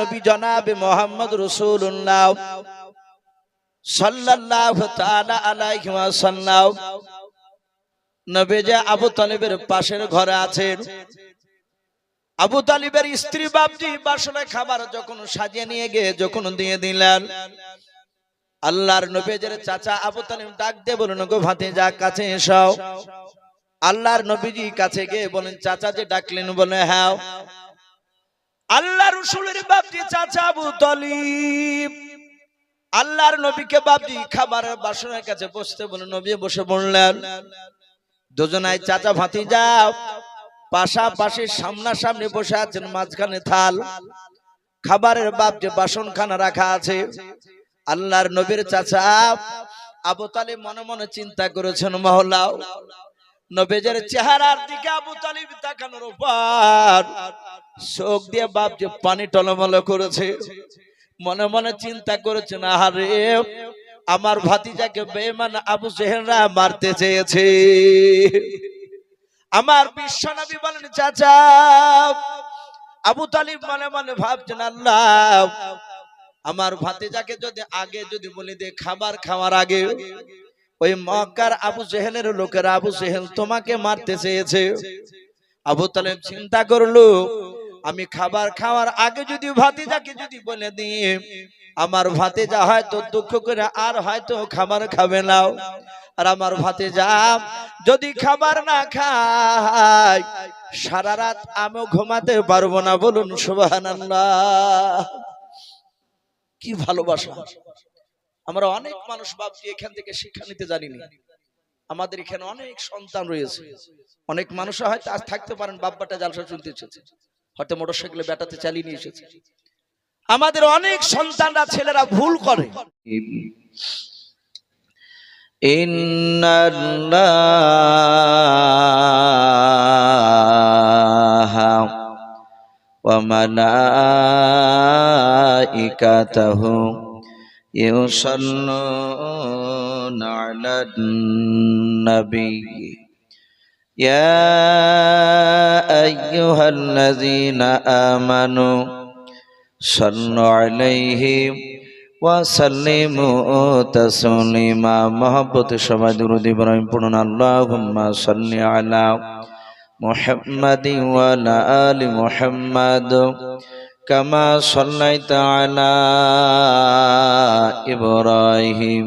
নবী জনাবে মোহাম্মদ রসুল্লাহ যে আবু তালিবের পাশের ঘরে আছেন। আবু তালিবের স্ত্রী বাপজি বাসনে খাবার যখন সাজিয়ে নিয়ে গিয়ে যখন দিয়ে দিলেন, আল্লাহর নবীজের চাচা আবু তালিব ডাক দিয়ে বলুন গো ভাতিজা, কাছে এসো। আল্লাহর নবীজি কাছে গিয়ে বলেন, চাচা যে ডাকলেন বলে হ্যাঁ। আল্লাহ রসুলের বাপজি চাচা আবু তালিব। আল্লাহর নবীকে বাপজি খাবারের বাসনের কাছে বসতে বলে নবী বসে বললেন দুজনায় চাচা ভাতি যাও পাশাপাশি সামনাসামনি বসে আছেন মাঝখানে থাল। খাবারের বাপ যে বাসন খানা রাখা আছে। আল্লাহর নবীর চাচা আবু তালিব মনে মনে চিন্তা করেছেন মহলাও নবীজের চেহারার দিকে আবু তালিব তাকানোর পর চোখ দিয়ে বাপ যে পানি টলমল করেছে, মনে মনে চিন্তা করেছেন আহারে আমার ভাতিজাকে বেমান আবু জেহেলরা মারতে চেয়েছে। আমার বিশ্বনবী বলেন, চাচা, আবু তালিব মনে মনে ভাবছেন, আল্লাহ, আমার ভাতিজাকে যদি আগে যদি বলি দে, খাবার খাওয়ার আগে, ওই মক্কার আবু জেহেলের লোকেরা, আবু জেহেল তোমাকে মারতে চেয়েছে। আবু তালেব চিন্তা করল আমি খাবার খাওয়ার আগে যদি ভাতিজাকে যদি বলে দিই, আমার ভাতিজা হয়তো দুঃখ করে আর হয়তো খাবার খাবে না। আর আমার ভাতিজা, যদি খাবার না খায়, সারা রাত আমিও ঘুমাতে পারব না। বলুন, সুবহানাল্লাহ। কি ভালোবাসা। আমরা অনেক মানুষ ভাবছি, এখান থেকে শিক্ষা নিতে জানিনি। আমাদের এখানে অনেক সন্তান রয়েছে। অনেক মানুষ হয়তো আজ থাকতে পারেন বাব্বাটা জালসা শুনতে এসেছে হয়তো মোটরসাইকেলে বেটাতে চালিয়ে নিয়ে এসেছে আমাদের অনেক সন্তানরা ছেলেরা ভুল করে إن الله وملائكته يصلون على النبي يا أيها الذين آمنوا صلوا عليه وسلموا تسليما محبت شبا درود إبراهيم پڑھنا اللهم صل على محمد وعلى آل محمد كما صليت على إبراهيم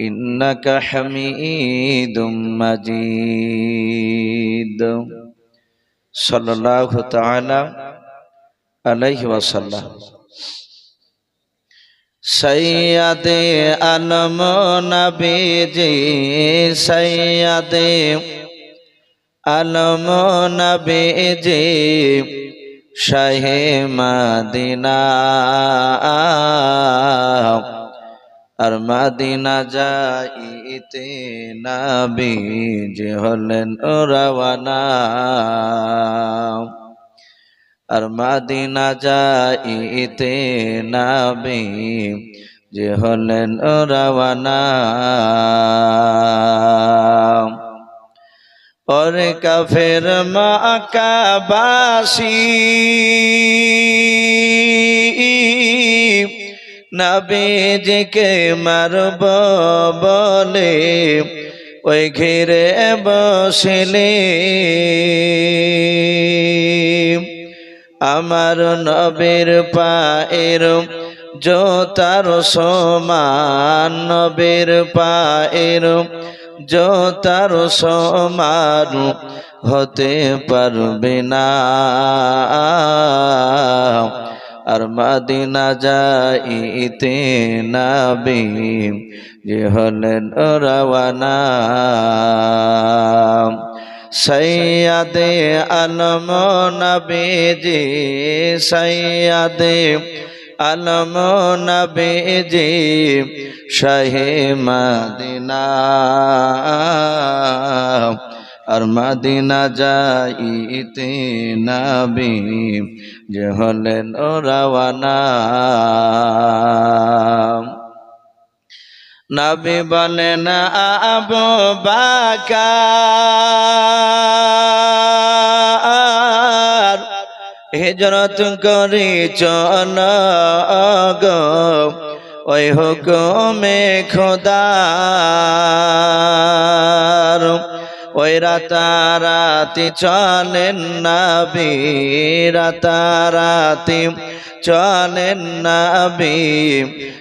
إنك حميد مجيد صلى الله تعالى عليه وسلم সৈয়দ আলম নবীজি সৈয়দ আলম নবীজি শাহে মাদিনা আর মাদিনা যাইতে নবীজি হলেন রওয়ানা। আর মাদিনা যাইতে নাবি যে হলেন রাওয়ানা। ওরে কাফের মাকাবাসী নবীজিকে মারব বলে, ওই ঘিরে বসলে। আমার নবীর পায়ের জোতার সমান, নবীর পায়ের জোতার সমান হতে পারবে না। আর মাদিনা যাইতে নাবি, যে হলেন রাওয়ানা। সৈয়াদে আলম নবীজি, সৈয়াদে আলম নবীজি, শাহে মাদিনা। আর মাদিনা যাইতে নবী, যে হলেন রাওয়ানা। নবী বলেন, আবু বাকার, হিজরত করি চল ওই হুকুমে খোদার ওই রাতারাতি চলেন নবী, রাতারাতি চলেন নবী,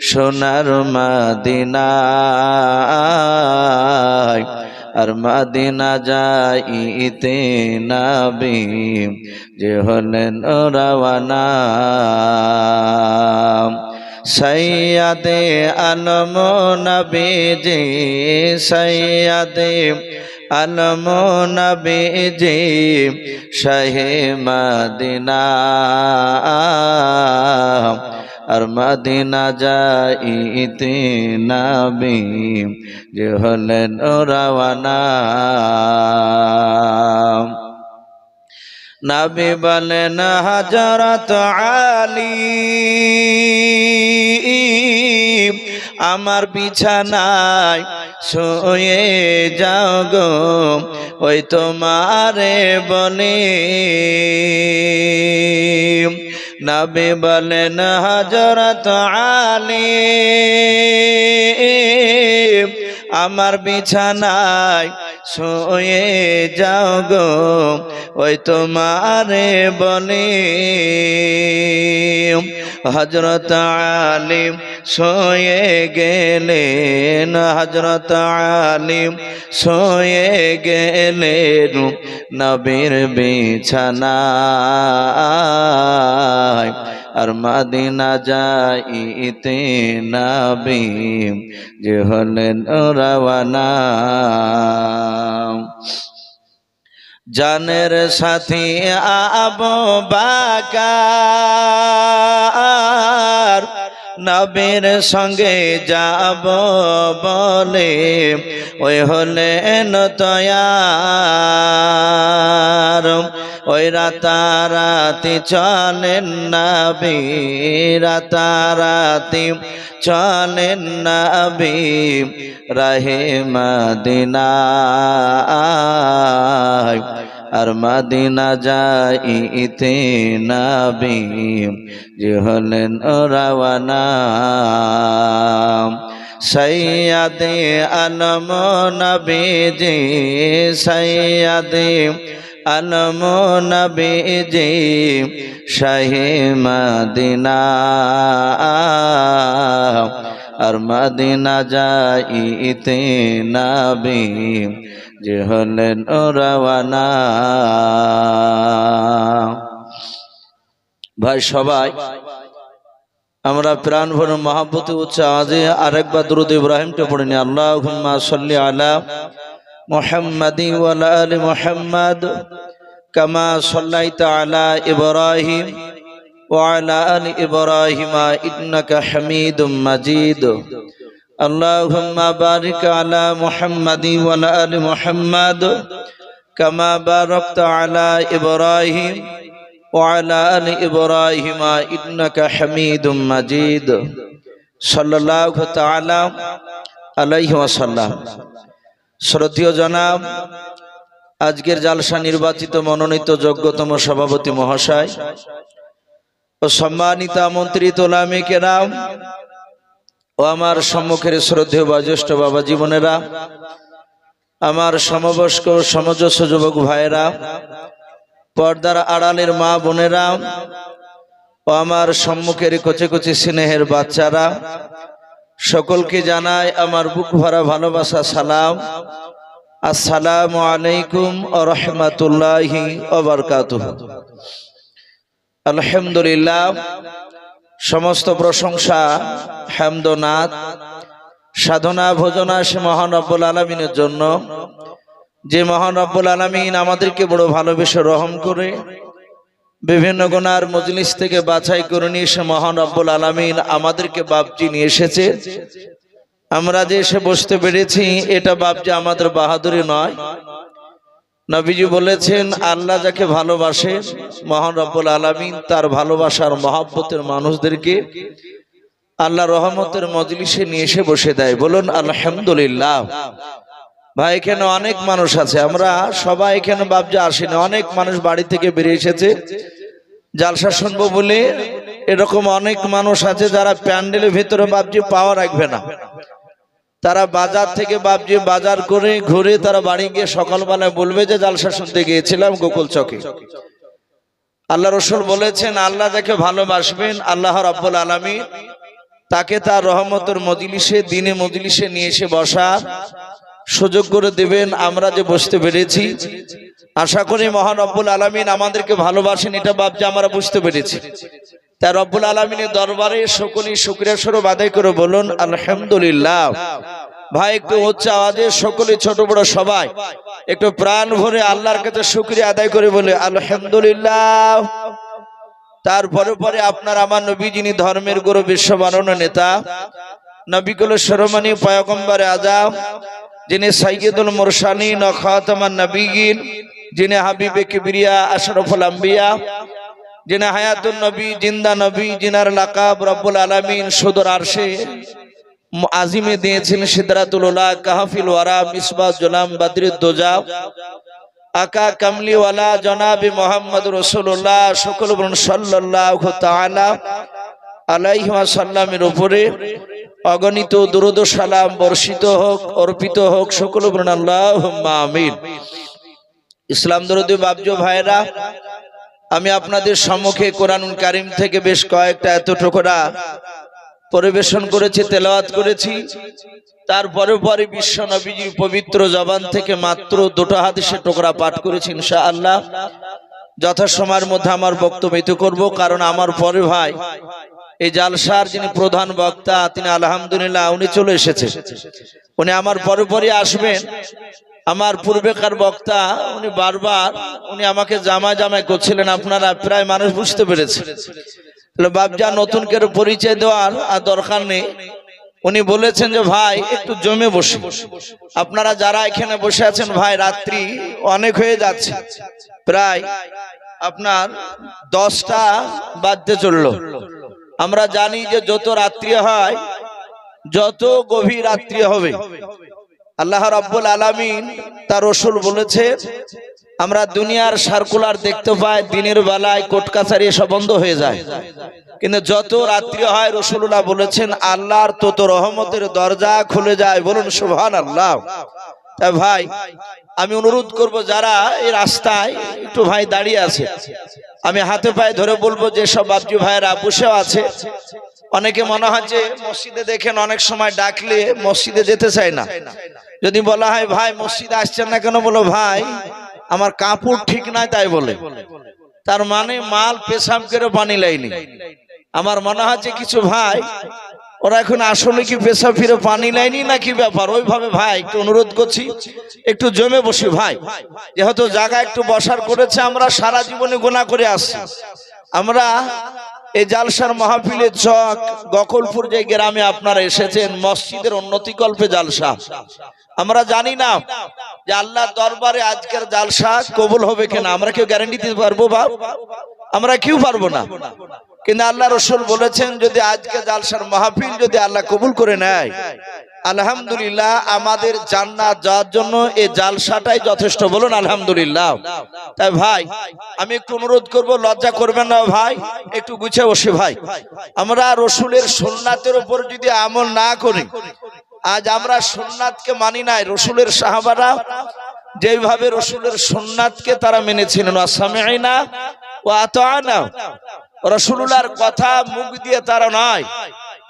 সোনার মাদিনায়, আর মাদিনা যাইতে নবী, যে হলেন রাওয়ানা সৈয়াদে আলম নবীজি, সৈয়াদে আলম নবীজি, শাহে মদিনা, আর মদিনা যাইতে নবী যে হলেন রাওয়ানা। নবী বলেন হজরত আলী, আমার বিছানায় শুয়ে যাও গো, ওই তোমারে বলে নবী বলেন হজরত আলী আমার বিছানায় শুয়ে যাও গো, ওই তোমারে বলে হজরত আলিম শুয়ে গেলেন হজরত আলিম শুয়ে গেলেন নবীর বিছানায়। আর মাদিনা যাইতে নাবি যে হলেন রওয়ানা। জানের সাথী আবু বাকার নবীর সঙ্গে যাব বলে, ওই হলেন তয়ার। ওই রাতারাতি চলেন নবী, রাতারাতি চলেন নবী, রাহে মদিনায়। আর মদিনা যাইতে নবী যে হলেন রাওয়ানা। সৈয়াদে আলম নবীজি সৈয়াদে আলম নবীজি, শাহে মদিনা। আর মদিনা যাইতে নবী যে হলেন রাওয়ানা ভাই সবাই আমরা প্রাণ ভর মহাব্বত উচ্চ আজে আরেকবার দুরুদ ইব্রাহিমটা পড়ে নি আল্লাহ সাল্লি আলা মোহাম্মদি ওয়ালা আলি মোহাম্মদ কামা সাল্লাইতা আলা ইব্রাহিম وعلى آل إبراهيم إنك حميد مجيد اللهم بارك على محمد وعلى آل محمد كما باركت على إبراهيم وعلى آل إبراهيم إنك حميد مجيد صلى الله تعالى عليه وسلم শ্রদ্ধীয় জনাব আজকের জালসা নির্বাচিত মনোনীত যোগ্যতম সভাপতি মহাশয় ও সম্মানিত আমন্ত্রিত লামে কেরাম ও আমার সম্মুখের শ্রদ্ধেয় বয়োজ্যেষ্ঠ বাবা জীবনেরা, আমার সমবয়স্ক সমজস্ব যুবক ভাইয়েরা, পর্দার আড়ালের মা বোনেরা, ও আমার সম্মুখের কচে কচে স্নেহের বাচ্চারা, সকলকে জানাই আমার বুক ভরা ভালোবাসা, সালাম। আসসালামু আলাইকুম রহমতুল্লাহি আলহামদুলিল্লাহ সমস্ত প্রশংসা, হেমদনাথ, সাধনা, ভোজনা সে মহান রব্বুল আলমিনের জন্য। যে মহান রব্বুল আলমিন আমাদেরকে বড় ভালোবেসে রহম করে, বিভিন্ন গুনার মজলিস থেকে বাছাই করে নিয়ে এসে মহান রব্বুল আলমিন আমাদেরকে বাপজি নিয়ে এসেছে। আমরা যে এসে বসতে পেরেছি, এটা বাপজি আমাদের বাহাদুরি নয়। নবীজি বলেছেন, আল্লাহ যাকে ভালোবাসে, মহান রব্বুল আলমিন তার ভালোবাসার মহাব্বতের মানুষদেরকে আল্লাহ রহমতের মজলিসে নিয়ে এসে বসে দেয়। বলুন, আলহামদুলিল্লাহ। ভাই, এখানে অনেক মানুষ আছে। আমরা সবাই এখানে বাবজা আসিনি। অনেক মানুষ বাড়ি থেকে বেরিয়ে এসেছে। জালসা শুনব বলে এরকম অনেক মানুষ আছে যারা প্যান্ডেলের ভেতরে বাবজি পাওয়া রাখবে না। তারা বাজার থেকে বাবজি বাজার করে ঘুরে তারা বাড়ি গিয়ে সকালবেলায় বলবে যে জালসা শুনতে গিয়েছিলাম গোকুল চকে। আল্লাহ রসুল বলেছেন, আল্লাহ যাকে ভালোবাসবেন, আল্লাহ রাব্বুল আলমী তাকে তার রহমতের মজলিসে, দিনে মজলিসে নিয়ে এসে বসা সুযোগ করে দেবেন। আমরা যে বসতে পেরেছি, আশা করি মহান রব্বুল আলমিন আমাদেরকে ভালোবাসেন, এটা ভাবছে আমরা বুঝতে পেরেছি। তাই রব্বুল আলমিনের দরবারে সকলেই শুক্রিয়া স্বরূপ আদায় করে বলুন, আলহামদুলিল্লাহ। ভাই, একটু উচ্চ আওয়াজে সকলে ছোট বড় সবাই। একটু প্রাণ ভরে আল্লাহর কাছে শুক্রিয়া আদায় করে বলে, আলহামদুলিল্লাহ। তারপরে পরে আপনার আমার নবী, যিনি ধর্মের গুরু বিশ্ব মানন নেতা, নবীকুল সরমানি পয়গম্বর আজাম, যিনি সাইয়দুল মুরসালিন ও খাতামান নবীগিন যিনি হাবিবে কিবরিয়া, আশরাফুল আম্বিয়া যিনি হায়াতুন নবী জিন্দা নবী জিনার লাকাব রব্বুল আলামিন সুদর আরশে আজিমে দিয়েছিলেন সিদরাতুল উলা কাহাফিল ওয়ারা মিসবাহ জুলাম বাদরুদ দোজা আকা কামলিওয়ালা জনাবি মোহাম্মদ রসুল্লাহ সকল বলুন সাল্লাহ তাআলা আলাইহি সাল্লামের উপরে অগণিত দুরুদ সালাম বর্ষিত হোক অর্পিত হোক সকল বলুন আল্লাহ আমিন ইসলাম দরদি বাবজু ভাইরা আমি আপনাদের সম্মুখে কোরআনুল কারিম থেকে বেশ কয়েকটা এত টুকরা পরিবেশন করেছি, তেলাওয়াত করেছি। তারপরে পরে বিশ্ব নবীজির পবিত্র জবান থেকে মাত্র দুটো হাদিসের টুকরা পাঠ করেছি ইনশাআল্লাহ। যথাসময়ের মধ্যে আমার বক্তব্য ইতি করব, কারণ আমার পরে ভাই, এই জালসার যিনি প্রধান বক্তা, তিনি আলহামদুলিল্লাহ উনি চলে এসেছে। উনি আমার পরে পরে আসবেন। আমার পূর্বেকার বক্তা, উনি বারবার, উনি আমাকে জামায় জামাই করছিলেন, আপনারা প্রায় মানুষ বুঝতে পেরেছে বাবজা নতুন করে পরিচয় দেওয়ার আর দরকার নেই। উনি বলেছেন যে, ভাই, একটু জমে বসে। আপনারা যারা এখানে বসে আছেন, ভাই, রাত্রি অনেক হয়ে যাচ্ছে। প্রায় আপনার দশটা বাজতে চলল। আমরা জানি যে, যত রাত্রি হয়, যত গভীর রাত্রি হবে আল্লাহ রাব্বুল আলামিন তার রসুল বলেছে, আমরা দুনিয়ার সার্কুলার দেখতে পাই, দিনের বেলায় কোর্ট কাছারি এসব বন্ধ হয়ে যায়। কিন্তু যত রাত্রি হয় রসুল্লাহ বলেছেন, আল্লাহর তত রহমতের দরজা খুলে যায়। বলুন সুবহান আল্লাহ ভাই, আমি অনুরোধ করব, যারা এই রাস্তায় একটু ভাই দাঁড়িয়ে আছে, আমি হাতে পায়ে ধরে বলব যে সব বাবজু ভাইয়েরা বসেও আছে অনেকে মনে হয় যে মসজিদে দেখেন অনেক সময় ডাকলে মসজিদে যেতে চায় না। যদি বলা হয় ভাই মসজিদে আসছেন না কেন? বলো ভাই আমার কাপড় ঠিক নাই তাই বলে। তার মানে মাল পেশাব করে পানি লাইনি। আমার মনে হচ্ছে কিছু ভাই ওরা এখন আসলে কি পেশা ফিরে পানি লাইনি না কি ব্যাপার? ওইভাবে ভাই একটু অনুরোধ করছি একটু জমে বসি ভাই। যেহেতু জায়গা একটু বসার করেছে আমরা সারা জীবনে গোনা করে আসছি। আমরা এই জালসার মাহফিলের চক গকলপুর যে গ্রামে আপনারা এসেছেন, মসজিদের উন্নতিকল্পে জালসা। আমরা জানি না যে আল্লাহ দরবারে আজকের জালসা কবুল হবে কিনা। আমরা কেউ গ্যারান্টি দিতে পারব বা আমরা কেউ পারব না। কিন্তু আল্লাহ রসুল বলেছেন, যদি আজকে জালসার মাহফিল যদি আল্লাহ কবুল করে নেয় আলহামদুলিল্লাহ, আমাদের জান্নাত যাওয়ার জন্য এই জালসাটাই যথেষ্ট। বলুন, আলহামদুলিল্লাহ। তাই ভাই, আমি একটু অনুরোধ করব, লজ্জা করবেন না ভাই, একটু গুছিয়ে বসে ভাই। আমরা রসুলের সোননাথের উপর যদি আমল না করি, আজ আমরা সোননাথকে মানি নাই, রসুলের সাহাবারা যেভাবে রসুলের সোননাথকে তারা মেনেছিলেন। আসামে ও আত আনা রসুল্লাহর কথা মুখ দিয়ে তারা নয়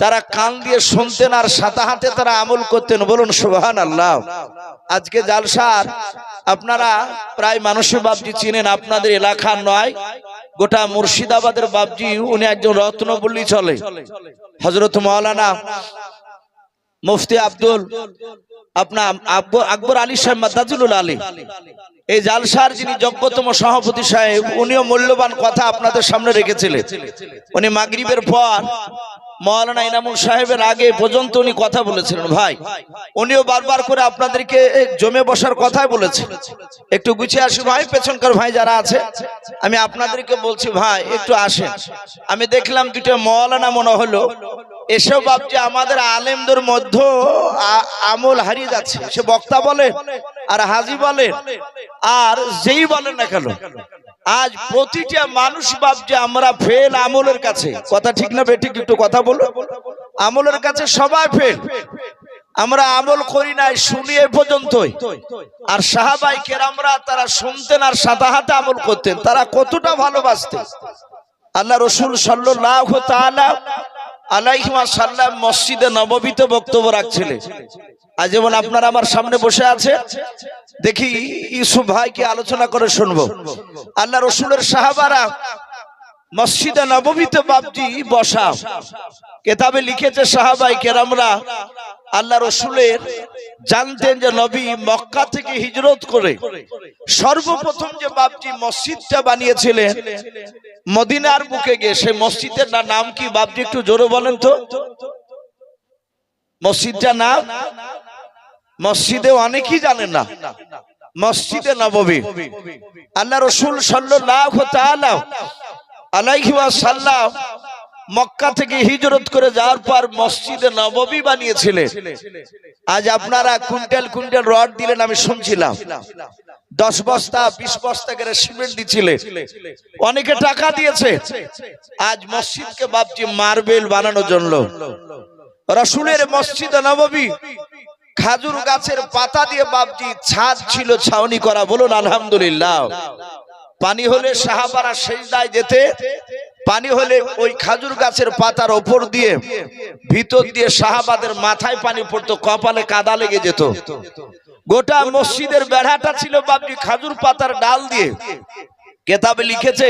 তারা কান দিয়ে শুনতেন আর সাথে হাতে তারা আমল করতেন। বলুন সুবাহান আল্লাহ আজকে জালসার আপনারা প্রায় মানুষের বাবজি চিনেন, আপনাদের এলাকার নয়, গোটা মুর্শিদাবাদের বাবজি উনি একজন রত্ন বললি চলে। হজরত মৌলানা মুফতি আব্দুল আপনার আকবর আলী সাহেব মাদাজুল আলী। এই জালসার যিনি যোগ্যতম সভাপতি সাহেব, উনিও মূল্যবান কথা আপনাদের সামনে রেখেছিলেন। উনি মাগরিবের পর মৌলানা ইনামুল সাহেবের আগে পর্যন্ত উনি কথা বলেছিলেন, ভাই। উনিও বারবার করে আপনাদেরকে জমে বসার কথাই বলেছেন একটু গুছিয়ে আসি, ভাই, পেছনকার ভাই যারা আছে, আমি আপনাদেরকে বলছি, ভাই, একটু আসেন। আমি দেখলাম দুটো মৌলানা মনে হলো। এসব ভাবছে আমাদের আলেমদের মধ্যে আমল হারিয়ে যাচ্ছে। সে বক্তা বলে আর হাজি বলে আর যেই বলেন না কেন আজ প্রতিটা মানুষ ভাবছে আমরা ফেল আমলের কাছে। কথা ঠিক না বেঠিক একটু কথা বলো। আমলের কাছে সবাই ফেল আমরা আমল করি নাই শুনি এ পর্যন্তই। আর সাহাবাই আমরা তারা শুনতেন আর সাদা হাতে আমল করতেন। তারা কতটা ভালোবাসতেন। আল্লাহ রসুল সাল্লাহ আলাইহি সাল্লাম মসজিদে নববীতে বক্তব্য রাখছিলেন। আজ যেমন আপনারা আমার সামনে বসে আছে, দেখি ইউসুফ ভাইকে আলোচনা করে শুনব। আল্লাহ রসুলের সাহাবারা মসজিদে নববীতে বাবজি বসা। কেতাবে লিখেছে সাহাবাই কেরামরা, আল্লাহ রসুলের জানতেন যে নবী মক্কা থেকে হিজরত করে সর্বপ্রথম যে বাবজি মসজিদটা বানিয়েছিলেন, মদিনার বুকে গিয়ে সে মসজিদের না- নাম কি? বাবজি একটু জোরে বলেন তো। মসজিদটা নাম মসজিদে অনেকেই জানেন না। মসজিদে নববী আল্লাহ রসুল সাল্লাল্লাহু তাআলা আলাইহি ওয়াসাল্লাম মক্কা থেকে হিজরত করে যাওয়ার পর মসজিদে নববী বানিয়েছিলেন। আজ আপনারা কুইন্টাল কুইন্টাল রড দিলেন, আমি শুনছিলাম। দশ বস্তা, বিশ বস্তা করে সিমেন্ট দিচ্ছিলেন অনেকে টাকা দিয়েছে। আজ মসজিদকে ভাবছি মার্বেল বানানোর জন্য। রসুলের মসজিদ নববী, খাজুর গাছের পাতা দিয়ে বাবজি ছাদ ছিল, ছাউনি করা। বলুন, আলহামদুলিল্লাহ। পানি হলে সাহাবারা সেজদায় যেতে, পানি হলে ওই খাজুর গাছের পাতার ওপর দিয়ে, ভিতর দিয়ে সাহাবাদের মাথায় পানি পড়তো, কপালে কাদা লেগে যেত। গোটা মসজিদের বেড়াটা ছিল বাবজি খাজুর পাতার ডাল দিয়ে। কেতাবে লিখেছে,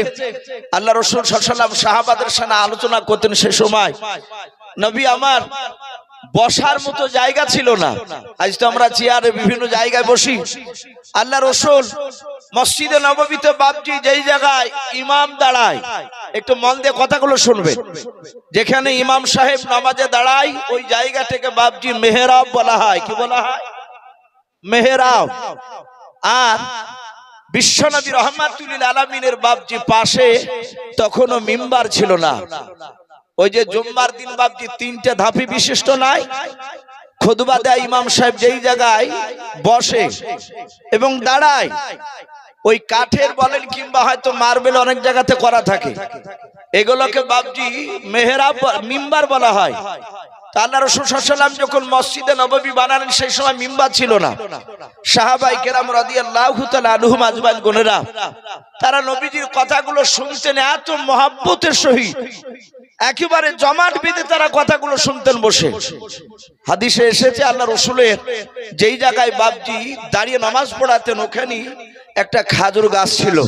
আল্লাহ রসুল সাহাবাদের সাথে আলোচনা করতেন সে সময়, নবী আমার বসার মতো জায়গা ছিল না। আজ তো আমরা চেয়ারে বিভিন্ন জায়গায় বসি। আল্লাহ রসুল মসজিদে নববীতে বাবজি যেই জায়গায় ইমাম দাঁড়ায়, একটু মন দিয়ে কথাগুলো শুনবে। যেখানে ইমাম সাহেব নামাজে দাঁড়ায়, ওই জায়গা থেকে বাবজি মেহরাব বলা হয়। কি বলা হয়? মেহরাব। আর বিশ্বনবী রহমাতুল্লিল আলমিনের বাবজি পাশে তখনও মিম্বার ছিল না। ওই যে জুম্মার দিন বাবজি তিনটে ধাপি বিশিষ্ট নাই। খুদবা দেয় ইমাম সাহেব যেই জায়গায় বসে এবং দাঁড়ায় ওই কাঠের বলেন কিংবা হয়তো মার্বেল অনেক জায়গাতে করা থাকে। এগুলোকে বাবজি মেহরাব মিম্বার বলা হয়। আল্লাহ রসুল যখন মসজিদে নববী বানালেন সেই সময় মিম্বার ছিল না। সাহাবাই কেরাম আনহুম আজমাইন গুনেরা তারা নবীজির কথাগুলো শুনতেন এত মহাব্বতের সহিত। একেবারে জমাট বেঁধে তারা কথাগুলো শুনতেন বসে। হাদিসে এসেছে, আল্লাহ রসুলের যেই জায়গায় বাবজি দাঁড়িয়ে নামাজ পড়াতেন ওখানে একটা খাজুর গাছ ছিল।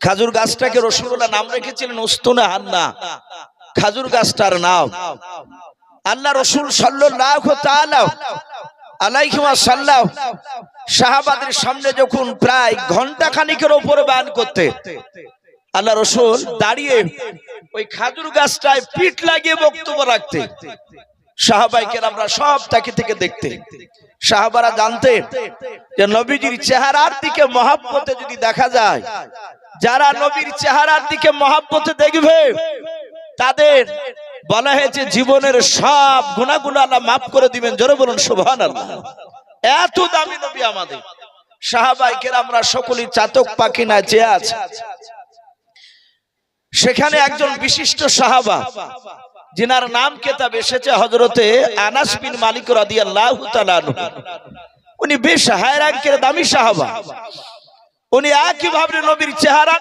খাজুর গাছটাকে রসুল্লাহ নাম রেখেছিলেন উস্তুনে হান্না খাজুর গাছটার নাম। আল্লাহ রসুল আলাইহি ওয়াসাল্লাম সাহাবাদের সামনে যখন প্রায় ঘণ্টা খানিকের ওপরে বান করতে আল্লাহ রসুল দাঁড়িয়ে ওই খাজুর গাছটায় পিঠ লাগিয়ে বক্তব্য রাখতে। সাহাবাইকে আমরা সব তাকে থেকে দেখতে। সাহাবারা জানতেন যে নবীজির চেহারার দিকে মহাব্বতে যদি দেখা যায়, যারা নবীর চেহারার দিকে মহাব্বতে দেখবে, তাদের বলা হয়েছে জীবনের সব গুণাগুলো আল্লাহ মাফ করে দিবেন। জোরে বলুন শোভান এত দামি নবী আমাদের। সাহাবাইকের আমরা সকলেই চাতক পাখি না চেয়ে আছে। সেখানে একজন বিশিষ্ট সাহাবা যিনার নাম কেতাব এসেছে হজরতে আনাস বিন মালিক তাআলা আনহু। উনি বেশ হায় র্যাঙ্কের দামি সাহাবা উনি একইভাবে নবীর চেহারা